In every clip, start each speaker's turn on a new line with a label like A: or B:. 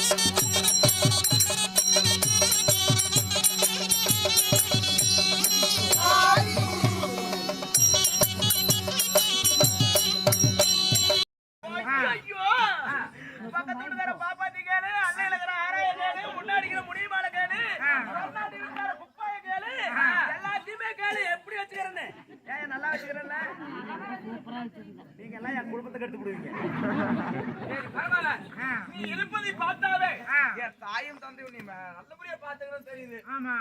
A: Thank you. நீ இருப்பதை பார்த்தாவே. என் தாயும் தந்தையும் நீ நல்லபடியா பாத்துக்கணும் தெரியுது.
B: ஆமா.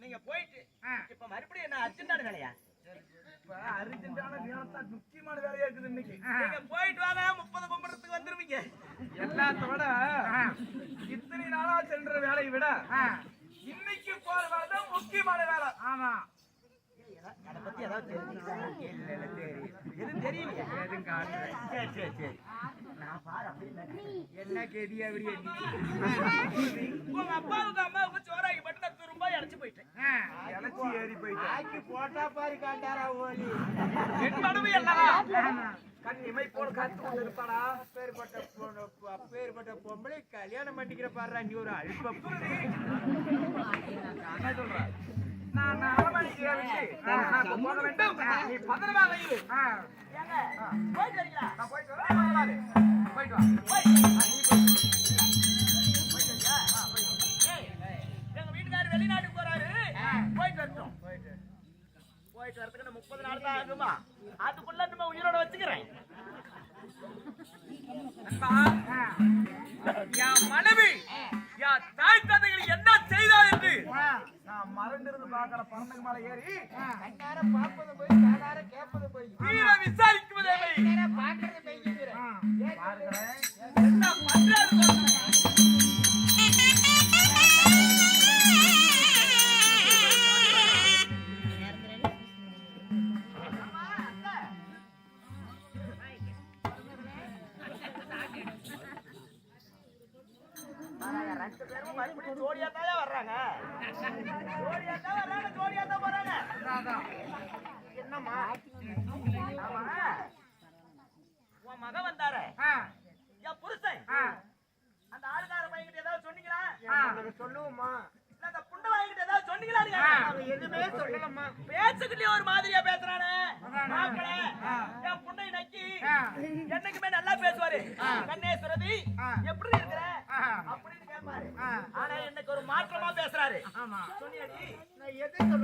A: நீங்க போயிட்டு இப்ப மறுபடியும் என்ன அர்ஜென்டான வேலையா? அர்ஜென்டான வேலை முக்கியமான வேலையா இருக்குது இன்னைக்கு. நீங்க போயிட்டு வாங்க முப்பது கும்பறதுக்கு வந்துருவீங்க. எல்லாத்த விட இத்தனை நாளா சென்ற வேலையை விட இன்னைக்கு போற வேலை தான் முக்கியமான வேலை.
B: ஆமா.
A: அதை பத்தி ஏதாவது தெரிஞ்சுக்கிட்டா? என்ன கெதியா அப்படி உங்க அப்பாவுக்கு அம்மாவுக்கு சோறாக்கி மட்டும் நான் துரும்பா இழைச்சு போயிட்டேன் இழைச்சி ஏறி போயிட்டேன்
B: ஆக்கி போட்டா பாரு காண்டாரா ஓலி
A: என் மனைவி அல்லவா கண் இமை காத்து கொண்டிருப்பாடா
B: அப்பேற்பட்ட அப்பேற்பட்ட பொம்பளை கல்யாணம் பண்ணிக்கிற பாரு நீ ஒரு அல்ப
A: என்ன சொல்ற நான் அரவணைக்கிறேன் விட்டு. நான் இப்ப போக வேண்டும். நீ பத்திரமாக இரு. ஏங்க, போயிட்டு வரீங்களா? நான் போயிட்டு வரேன். போயிட்டு வா. போயிட்டு வா. வெளிநாட்டுக்கு போறாரு. போயிட்டு வரட்டும். போயிட்டு வரதுக்கு முப்பது நாள் தான் ஆகுமா? அதுக்குள்ள நம்ம உயிரோட வச்சுக்கிறேன். என் மனைவி என் தாய் தந்தைகள் என்ன செய்தார் என்று? நான் மறந்திருந்து பார்க்கிற பணத்துக்கு மேல ஏறி.
B: கண்ணார பாப்பது போய் காதார கேட்பது போய்.
A: தீர விசாரிக்குவதே
B: பாக்குறது போய்ங்கிற
A: பார்க்கிறேன். ஜோடியா தான் வர்றாங்க? ஜோடியா தான் வர்றாங்க ஜோடியா தான் போறாங்க. என்னம்மா. உன் மகன் வந்தாரே. என் புருஷன். அந்த ஆளுக்கார பையன்கிட்ட ஏதாவது சொன்னீங்களா?
B: சொல்லுவோமா
A: இல்ல அந்த புண்டை வாங்கிட்டு ஏதாவது சொன்னீங்களா
B: அவன் எதுவுமே சொல்லலம்மா.
A: பேச்சுக்கிட்டே ஒரு மாதிரியா பேசுறானே. மாப்பிள என் புண்டை நக்கி என்னைக்குமே நல்லா பேசுவாரு. கண்ணே சுரதி எப்படி இருக்கிற?
C: Esto
A: no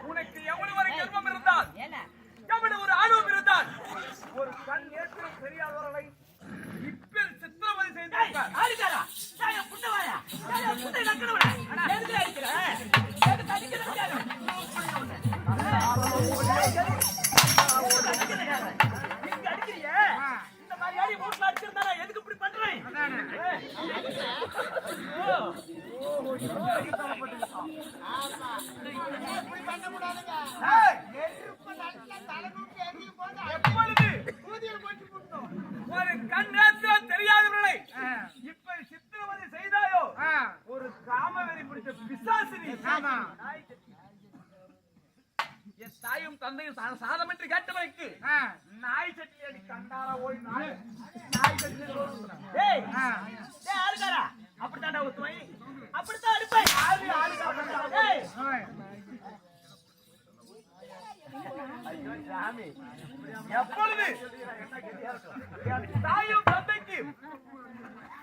A: உனக்கு எவ்வளவு ஒரு கர்மம் இருந்தால் எவ்வளவு ஒரு ஆணவம் இருந்தால் ஒரு கண் ஏற்றம் தெரியாதவர்களை இப்பேர் சித்திரவதை செய்திருக்கார் ஆடிக்காரா கண்ணேற்றம் தெரியாதவர்களை இப்ப சித்திரவதை செய்தாயோ? ஒரு காமவெறி பிடிச்ச பிசாசினி. என் தாயும் தந்தையும் சாதமின்றி கேட்டவனுக்கு நாய் சட்டி அடி கண்டாரா ஓய் நாய்? நாய் சட்டி ஏய் ஏய் ஆளுக்காரா? அப்படித்தான்டா ஊத்துவேன் அப்படித்தான் அடிப்பேன். ஆளு ஆளுக்கா ஏய் எப்பொழுது? தாயும் தந்தைக்கு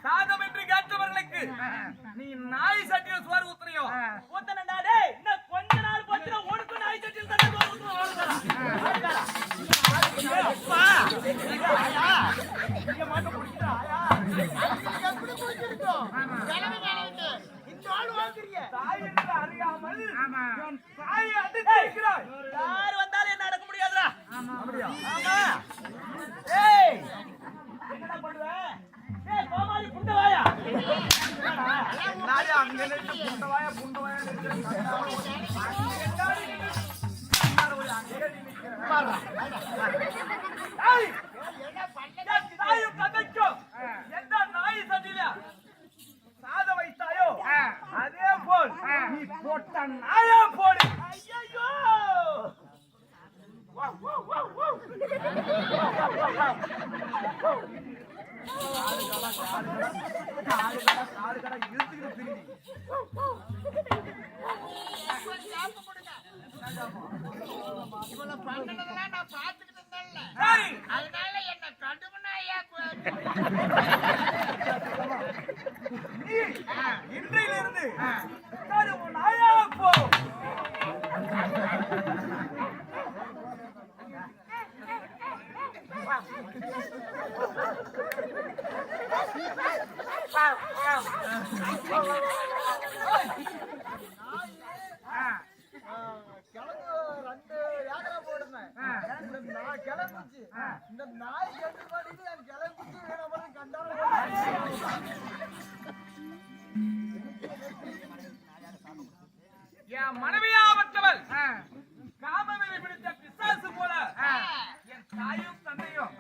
A: சாதம் என்று கேட்டவர்களுக்கு அளவுக்கு நீ நாய் சட்டியில சோறு ஊத்துறியோ? ஊத்தனடா டேய் இன்னும் கொஞ்ச நாள் போச்சுனா உனக்கு நாய் சட்டியில தாய் என்று அறியாமல் தாயை அடித்திருக்கிறாய். யார்
B: அப்படியா
A: ஏய் என்னடா பண்ணுவ ஏய் கோமாளி புண்டவாயா
B: நாயா அங்க நின்று புண்டவாயா
A: எந்த நாய் சாத வைத்தாயோ அதே போல் நீ போட்ட நாயா போடு ஐயோ
B: இவளை பண்ணதெல்லாம் நான் பார்த்துக்கிட்டு இருந்தேன்ல
A: சரி
B: அதனால என்ன கடுமனாயா
A: இன்றையிலிருந்து
B: இந்த நாய் கட்டு பண்ணிட்டு என் கிளம்பிச்சு வேணாம் கண்டாலும்
A: என் மனைவியாவற்றவள் காமவெறி பிடித்த பிசாசு போல. என் தாயும் தந்தையும்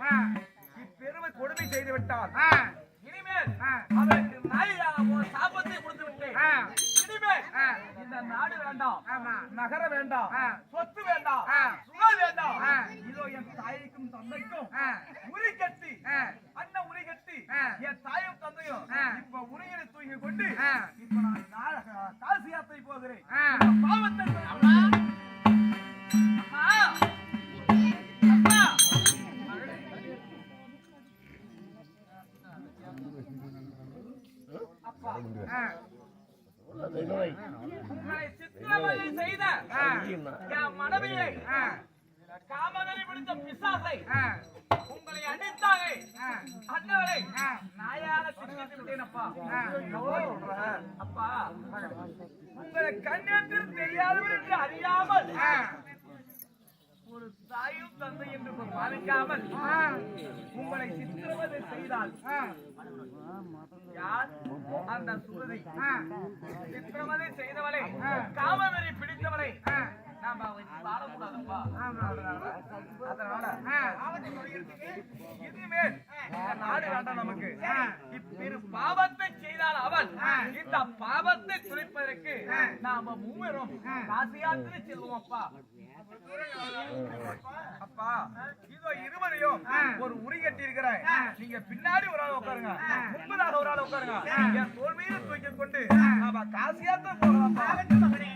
A: இப்பெருமை கொடுமை செய்து விட்டார் இனிமேல் அவருக்கு நாயாக ஒரு சாபத்தை கொடுத்து விட்டேன் இனிமேல் இந்த நாடு வேண்டாம். நகர வேண்டாம். சொத்து வேண்டாம். சுகம் வேண்டாம். இதோ என் தாய்க்கும் தந்தைக்கும் உரி கட்டி அண்ணன் உரி கட்டி என் தாயும் தந்தையும் இப்ப உரிகளை தூக்கி கொண்டு இப்ப நான் தந்தை என்று பாதிக்காமல் உங்களை சித்திரவதை செய்தால் யார் அந்த சுருதி சித்திரவதை செய்தவளை காமவெறி பிடித்தவளை நமக்கு. இப்பெரு பாவத்தை செய்தால் அவன் இந்த பாவத்தை நாம மூவரும் செல்வோம் அப்பா அப்பா இதோ இருவரையும் ஒரு உரி கட்டி இருக்கிறேன் நீங்க பின்னாடி ஒரு ஆள் உட்காருங்க. முன்பதாக ஒரு ஆள் உட்காருங்க. என் தோல் மீது தூக்கி கொண்டு நாம காசியாத்திரை போகலாம்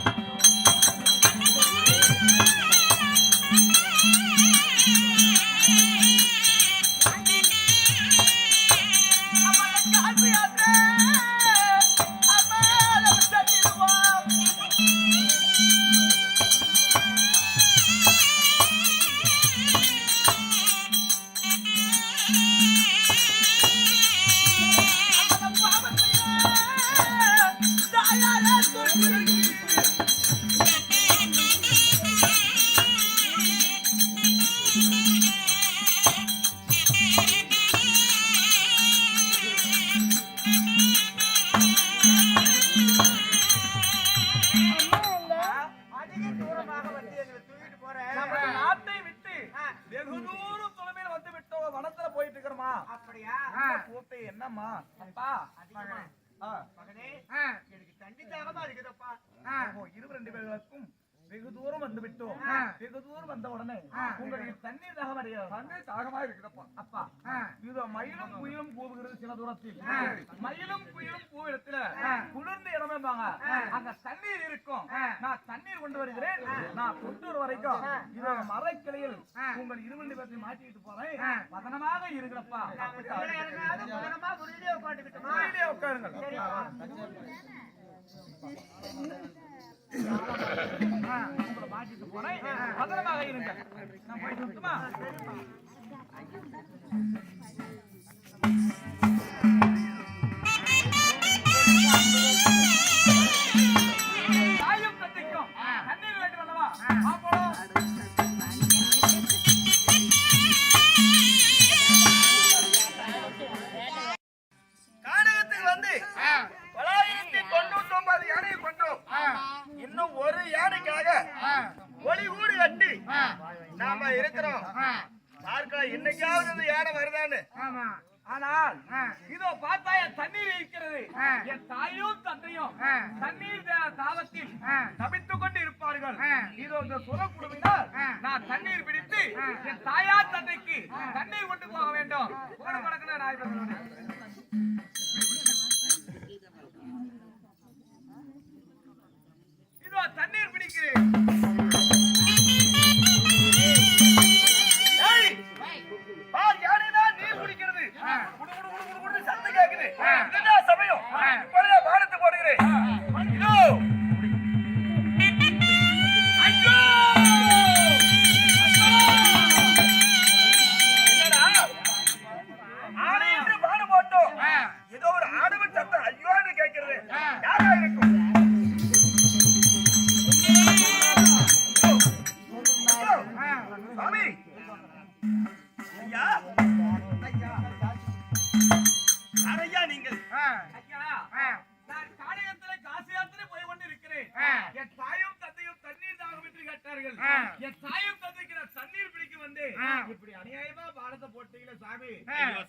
B: வந்த
A: உடனே. உங்களுக்கு தண்ணீர் தாகம் அடையாது
B: தண்ணீர் தாகமா இருக்குதப்பா
A: அப்பா. இது மயிலும் குயிலும் கூவுகிறது சில தூரத்தில். மயிலும் குயிலும் கூவிடத்துல
B: ஆ.
A: குளிர்ந்த இடமேபாங்க
B: ஆ.
A: அங்க தண்ணீர் இருக்கும். நான் தண்ணீர் கொண்டு வருகிறேன் நான் கொண்டு வர வரைக்கும். இது மரக்கிளையில். உங்கள் இருவண்டி பற்றி மாட்டிட்டு போறேன்
B: ஆ.
A: பதனமாக இருக்கிறப்பா உட்காருங்கள் உங்களை மாட்டிட்டு போறேன். பத்திரமாக இருங்க. நான் போயிட்டு இருக்கிறோம் பார்க்கலாம் இன்னைக்காவது இந்த யானை வருதான்னு ஆனால். இதோ பார்த்தா என் தண்ணீர் இருக்கிறது. என் தாயும் தந்தையும். தண்ணீர் தா- தாகத்தில்
B: ஆ.
A: தவித்துக் கொண்டு இருப்பார்கள். இதோ இந்த சுர குழுவினால். நான் தண்ணீர் பிடித்து. என் தாயார் தந்தைக்கு தண்ணீர் கொண்டு போக வேண்டும் போன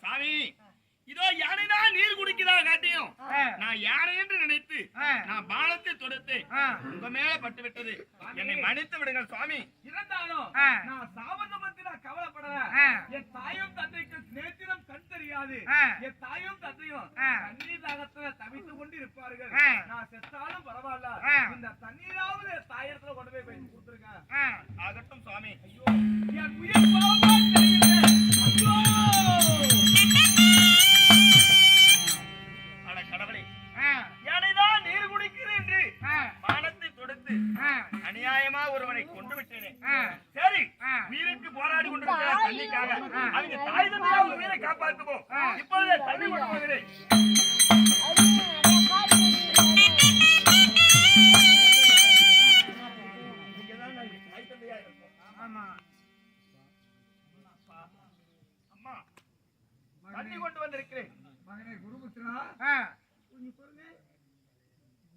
A: சாமி.
D: இதோ யானைதான் நீர் குடிக்குதா காட்டியும். நான் யானை என்று நான் பானத்தை தொடுத்து உங்க மேல பட்டு விட்டது என்னை மன்னித்து விடுங்கள் சுவாமி.
A: இருந்தாலும். நான் சாபத்தை பத்தி நான் கவலைப்படல. என் தாயும் தந்தைக்கு நேத்திரம் கண் தெரியாது. என் தாயும் தந்தையும். தண்ணீர் தாகத்துல தவித்துக் கொண்டு இருப்பார்கள். நான் செத்தாலும் பரவாயில்ல. இந்த தண்ணீராவது என் தாயத்துல கொண்டு போய் போய் கொடுத்துருக்கேன்
D: ஆகட்டும் சுவாமி.
A: ஐயோ என் உயிர் ஐயோ!
D: தண்ணி கொண்டு வந்திருக்கிறேன்.
A: மகனே குருபுத்திரா. கொஞ்சம் பாருங்க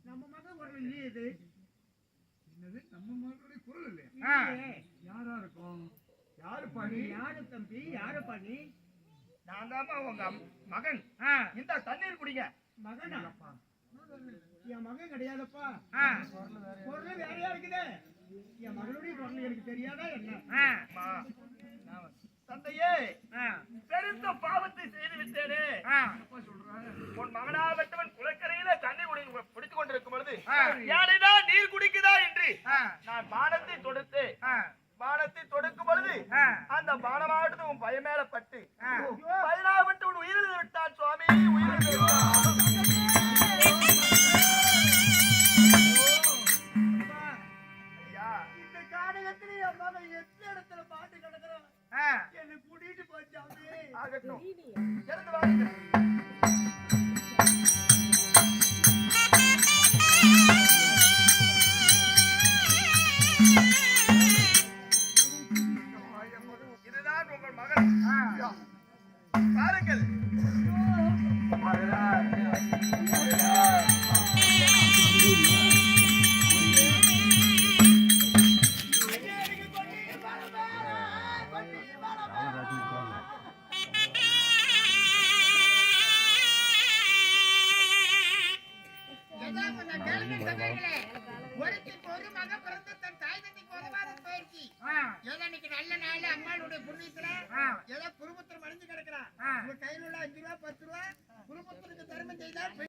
A: நம்ம மகன் குரல் இல்லையே இது. என்னது? நம்ம மகனுடைய குரல் இல்லையா. யாரா இருக்கும்? யாரு பாடி
B: யாரு தம்பி? யாரு பண்ணி?
D: நான் தாம்மா உங்க மகன். இந்த தண்ணீர் குடிங்க.
B: மகனா?
A: என் மகன் கிடையாதப்பா. குரல் வேறையா இருக்குதே. என் மகனுடைய குரல் எனக்கு தெரியாதா என்ன?
D: தந்தையே
B: ஆ.
D: பெருத்த பாவத்தை செய்து விட்டேனே
B: ஆ.
D: உன் மகனாகட்டவன் குளக்கரையில தண்ணி குடி பிடித்துக் கொண்டிருக்கும் பொழுது. யானைதான் நீர் குடிக்குதா என்று. நான் பானத்தை தொடுத்து. பானத்தை தொடுக்கும் பொழுது. அந்த பானமானது உன் பய மேல பட்டு
B: ஆ.
D: பயனாகப்பட்டு உன் உயிரிழந்து விட்டான் சுவாமி உயிரிழந்து
A: இந்த காடகத்துல என் மகன் எந்த இடத்துல பாட்டு கிடக்குறான். என்னை கூட்டிட்டு போச்சாமே
D: ஆகட்டும் இறந்து வாருங்கள்
B: Michael.